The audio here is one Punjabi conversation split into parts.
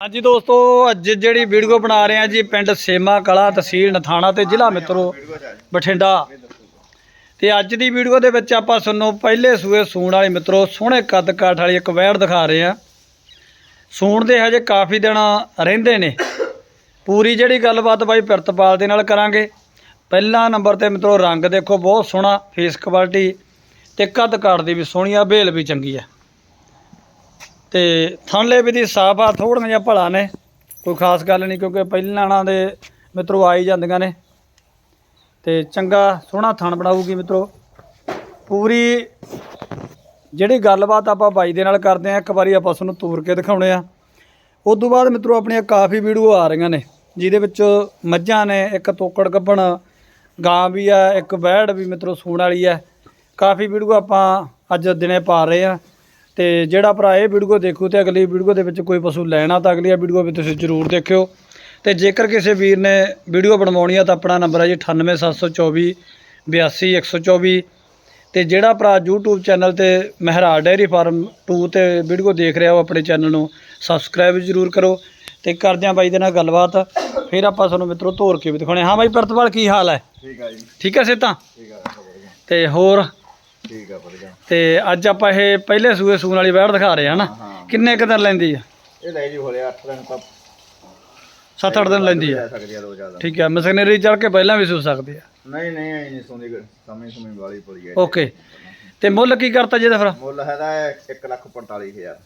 ਹਾਂਜੀ ਦੋਸਤੋ, ਅੱਜ ਜਿਹੜੀ ਵੀਡੀਓ ਬਣਾ ਰਹੇ ਆ ਜੀ, ਪਿੰਡ ਸੇਮਾ ਕਲਾ ਤਹਿਸੀਲ ਨਥਾਣਾ ਤੇ ਜ਼ਿਲ੍ਹਾ ਮਿੱਤਰੋ, ਬਠਿੰਡਾ। ਤੇ ਅੱਜ ਦੀ ਵੀਡੀਓ ਦੇ ਵਿੱਚ ਆਪਾਂ ਤੁਹਾਨੂੰ ਪਹਿਲੇ ਸੂਏ ਸੂਣ ਵਾਲੀ ਮਿੱਤਰੋ, ਸੋਹਣੇ ਕੱਦ ਕਾਠ ਵਾਲੀ ਇੱਕ ਵੈੜ ਦਿਖਾ ਰਹੇ ਆ ਸੂਣ ਦੇ ਹਜੇ ਕਾਫੀ ਦਿਨ ਰਹਿੰਦੇ ਨੇ। ਪੂਰੀ ਜਿਹੜੀ ਗੱਲਬਾਤ ਬਾਈ ਪਿਰਤਪਾਲ ਦੇ ਨਾਲ ਕਰਾਂਗੇ। ਪਹਿਲਾ ਨੰਬਰ ਤੇ ਮਿੱਤਰੋ, ਰੰਗ ਦੇਖੋ, ਬਹੁਤ ਸੋਹਣਾ ਫੇਸ ਕੁਆਲਿਟੀ ਤੇ ਕੱਦ ਕਾਠ ਦੀ ਵੀ ਸੋਹਣੀ ਆ ਬੇਲ ਵੀ ਚੰਗੀ ਆ। ਤੇ ਥਣਲੇ ਵੀ ਦੀ ਸਾਫ਼ ਆ ਥੋੜੀਆਂ ਜਿਹਾ ਭਲਾ ਨੇ, ਕੋਈ ਖਾਸ ਗੱਲ ਨਹੀਂ, ਕਿਉਂਕਿ ਪਹਿਲਾਂ ਦੇ ਮਿੱਤਰੋ ਆਈ ਜਾਂਦੀਆਂ ਨੇ। ਤੇ ਚੰਗਾ ਸੋਹਣਾ ਥਣ ਬਣਾਊਗੀ ਮਿੱਤਰੋ। ਪੂਰੀ ਜਿਹੜੀ ਗੱਲਬਾਤ ਆਪਾਂ ਬਾਈ ਦੇ ਨਾਲ ਕਰਦੇ ਆ ਇੱਕ ਵਾਰੀ ਆਪਾਂ ਤੁਹਾਨੂੰ ਤੋਰ ਕੇ ਦਿਖਾਉਣੇ ਆ ਉਸ ਤੋਂ ਬਾਅਦ ਮਿੱਤਰੋ ਆਪਣੀਆਂ ਕਾਫੀ ਵੀਡੀਓ ਆ ਰਹੀਆਂ ਨੇ, ਜਿਹਦੇ ਵਿੱਚ ਮੱਝਾਂ ਨੇ, ਇੱਕ ਤੋਕੜ ਗੱਭਣ, ਗਾਂ ਵੀ ਆ, ਇੱਕ ਵੈੜ ਵੀ ਮਿੱਤਰੋ ਸੂਣ ਵਾਲੀ ਆ। ਕਾਫੀ ਵੀਡੀਓ ਆਪਾਂ ਅੱਜ ਦਿਨੇ ਪਾ ਰਹੇ ਆ ਤੇ ਜਿਹੜਾ ਭਰਾ ਇਹ ਵੀਡੀਓ ਦੇਖੂ ਤੇ ਅਗਲੀ ਵੀਡੀਓ ਦੇ ਵਿੱਚ ਕੋਈ ਪਸ਼ੂ ਲੈਣਾ ਤਾਂ ਅਗਲੀ ਵੀਡੀਓ ਵੀ ਤੁਸੀਂ ਜ਼ਰੂਰ ਦੇਖਿਓ। ਤੇ ਜੇਕਰ ਕਿਸੇ ਵੀਰ ਨੇ ਵੀਡੀਓ ਬਣਵਾਉਣੀ ਆ ਤਾਂ ਆਪਣਾ ਨੰਬਰ ਹੈ ਜੀ 98724 82124 ਤੇ ਜਿਹੜਾ ਭਰਾ YouTube ਚੈਨਲ ਤੇ ਮਹਿਰਾ ਡੇਅਰੀ ਫਾਰਮ 2 ਤੇ ਵੀਡੀਓ ਦੇਖ ਰਿਹਾ ਉਹ ਆਪਣੇ ਚੈਨਲ ਨੂੰ ਸਬਸਕ੍ਰਾਈਬ ਜ਼ਰੂਰ ਕਰੋ। ਤੇ ਕਰਦੇ ਹਾਂ ਬਾਈ ਦੇ ਨਾਲ ਗੱਲਬਾਤ। ਫਿਰ ਆਪਾਂ ਤੁਹਾਨੂੰ ਮਿੱਤਰੋ ਤੋਰ ਕੇ ਵੀ ਦਿਖਾਉਣੇ ਹਾਂ ਬਾਈ ਪ੍ਰਤਪਾਲ ਕੀ ਹਾਲ ਹੈ? ਠੀਕ ਆ ਜੀ। ਠੀਕ ਹੈ ਸੇਤਾ ਠੀਕ ਆ ਵਧੀਆ। ਤੇ ਹੋਰ? ਠੀਕ ਆ ਵਧੀਆ। ਤੇ ਅੱਜ ਆਪਾਂ ਇਹ ਪਹਿਲੇ ਸੂਏ ਸੂਣ ਵਾਲੀ ਵੈੜ ਦਿਖਾ ਰਹੇ ਹਾਂ ਨਾ ਹਾਂ। ਕਿੰਨੇ ਕੁ ਦਿਨ ਲੈਂਦੀ ਆ? ਇਹ ਲੈ ਜੀ ਹੋਲੇ 8 ਦਿਨ ਤਾਂ 7-8 ਦਿਨ ਲੈਂਦੀ ਆ। ਲੈ ਸਕਦੀ ਆ ਦੋ ਜ਼ਿਆਦਾ ਠੀਕ ਹੈ ਮਸ਼ੀਨਰੀ ਚੜ ਕੇ ਪਹਿਲਾਂ ਵੀ ਸੂ ਸਕਦੀ ਆ। ਨਹੀਂ ਨਹੀਂ ਐ ਨਹੀਂ ਸੁਣਦੀ ਸਮੇਂ ਸਮੇਂ ਵਾਲੀ ਪੜੀ ਹੈ ਓਕੇ। ਤੇ ਮੁੱਲ ਕੀ ਕਰਤਾ ਜੀ ਇਹਦਾ ਫਿਰ? ਮੁੱਲ ਹੈਦਾ 1 ਲੱਖ 45000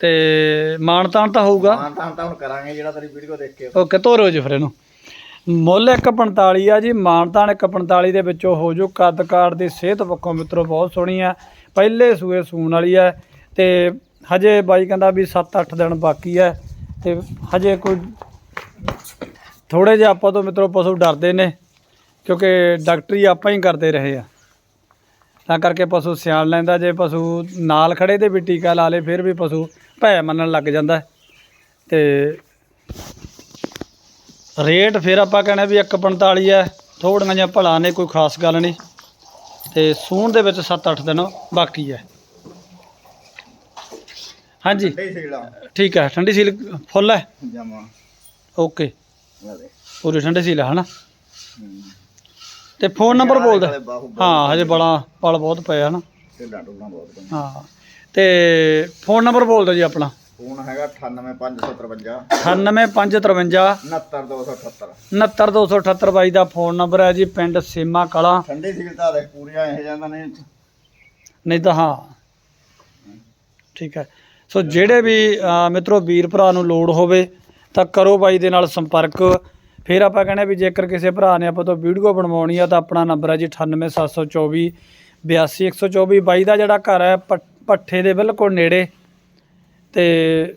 ਤੇ ਮਾਣ ਤਾਣ ਤਾਂ ਹੋਊਗਾ? ਹਾਂ ਤਾਂ ਤਾਂ ਹੁਣ ਕਰਾਂਗੇ ਜਿਹੜਾ ਤੇਰੀ ਵੀਡੀਓ ਦੇਖ ਕੇ ਓਕੇ ਤੋਰੋ ਜੀ ਫਿਰ ਇਹਨੂੰ। ਮੁੱਲ 145 ਆ ਜੀ ਮਾਨਤਾਨ 145 ਦੇ ਵਿੱਚੋਂ ਹੋ ਜੋ ਕੱਦ ਕਾਰ ਦੀ ਸਿਹਤ ਪੱਖੋਂ ਮਿੱਤਰੋ ਬਹੁਤ ਸੋਹਣੀ ਆ। ਪਹਿਲੇ ਸੂਏ ਸੂਣ ਵਾਲੀ ਆ ਤੇ ਹਜੇ ਬਾਈ ਕਹਿੰਦਾ ਵੀ 7-8 ਦਿਨ ਬਾਕੀ ਆ ਤੇ ਹਜੇ ਕੋਈ ਥੋੜੇ ਜਿਹਾ ਆਪਾਂ ਤੋਂ ਮਿੱਤਰੋ ਪਸ਼ੂ ਡਰਦੇ ਨੇ, ਕਿਉਂਕਿ ਡਾਕਟਰੀ ਆਪਾਂ ਹੀ ਕਰਦੇ ਰਹੇ ਆ। ਤਾਂ ਕਰਕੇ ਪਸ਼ੂ ਸਿਆਣ ਲੈਂਦਾ, ਜੇ ਪਸ਼ੂ ਨਾਲ ਖੜੇ ਤੇ ਵੀ ਟੀਕਾ ਲਾ ਲੇ, ਫਿਰ ਵੀ ਪਸ਼ੂ ਭੈ ਮੰਨਣ ਲੱਗ ਜਾਂਦਾ। ਹੈ। ਤੇ ਰੇਟ ਫਿਰ ਆਪਾਂ ਕਹਿੰਦੇ ਵੀ 145 ਹੈ ਥੋੜੀਆਂ ਜਿਹਾ ਭਲਾ ਨੇ ਕੋਈ ਖਾਸ ਗੱਲ ਨਹੀਂ। ਤੇ ਸੂਣ ਦੇ ਵਿੱਚ 7-8 ਦਿਨ ਬਾਕੀ ਹੈ। ਹਾਂਜੀ। ਠੀਕ ਹੈ ਠੰਡੀ ਸੀਲ ਫੁੱਲ ਹੈ? ਜਮਾ। ਓਕੇ। ਪੂਰੀ ਠੰਡੀ ਸੀਲ ਹੈ ਹਨਾ? ਤੇ ਫੋਨ ਨੰਬਰ ਬੋਲ ਦੇ। ਬਾਹੂ ਹਾਂ ਹਜੇ ਬੜਾ ਪਲ ਬਹੁਤ ਪਏ ਹਨਾ? ਹਾਂ। ਤੇ ਫੋਨ ਨੰਬਰ ਬੋਲ ਦਿਓ ਜੀ ਆਪਣਾ। ਫੋਨ ਹੈਗਾ 98553 98553 69278 69278 ਬਾਈ ਦਾ ਫੋਨ ਨੰਬਰ ਹੈ ਜੀ ਪਿੰਡ ਸੇਮਾ ਕਲਾਂ। ਠੰਡੀ ਸੀਲ ਤਾਂ ਦੇਖ ਪੂਰੀਆਂ ਇਹ ਜਾਂਦਾ ਨੇ ਨਹੀਂ। ਤਾਂ ਹਾਂ। ਠੀਕ ਹੈ। ਸੋ ਜਿਹੜੇ ਵੀ ਮਿੱਤਰੋ ਵੀਰ ਭਰਾ ਨੂੰ ਲੋੜ ਹੋਵੇ ਤਾਂ ਕਰੋ ਬਾਈ ਦੇ ਨਾਲ ਸੰਪਰਕ। ਫਿਰ ਆਪਾਂ ਕਹਿੰਦੇ ਵੀ ਜੇਕਰ ਕਿਸੇ ਭਰਾ ਨੇ ਆਪਾਂ ਤੋਂ ਵੀਡੀਓ ਬਣਵਾਉਣੀ ਆ ਤਾਂ ਆਪਣਾ ਨੰਬਰ ਹੈ ਜੀ 98724 82124 ਬਾਈ ਦਾ ਜਿਹੜਾ ਘਰ ਹੈ ਪ- ਭੱਠੇ ਦੇ ਬਿਲਕੁਲ ਨੇੜੇ। ਤੇ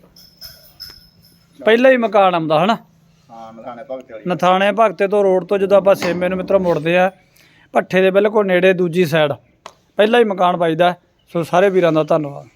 ਪਹਿਲਾਂ ਹੀ ਮਕਾਨ ਆਉਂਦਾ ਹਨਾ? ਹਾਂ ਨਥਾਣੇ ਭਗਤ ਵਾਲੀ। ਨਥਾਣੇ ਭਗਤੇ ਤੋਂ ਰੋਡ ਤੋਂ ਜਦੋਂ ਆਪਾਂ ਸੇਮੇ ਨੂੰ ਮਿੱਤਰੋ ਮੁੜਦੇ ਆ ਭੱਠੇ ਦੇ ਬਿਲਕੁਲ ਨੇੜੇ ਦੂਜੀ ਸਾਈਡ ਪਹਿਲਾਂ ਹੀ ਮਕਾਨ ਵੱਜਦਾ। ਸੋ ਸਾਰੇ ਵੀਰਾਂ ਦਾ ਧੰਨਵਾਦ।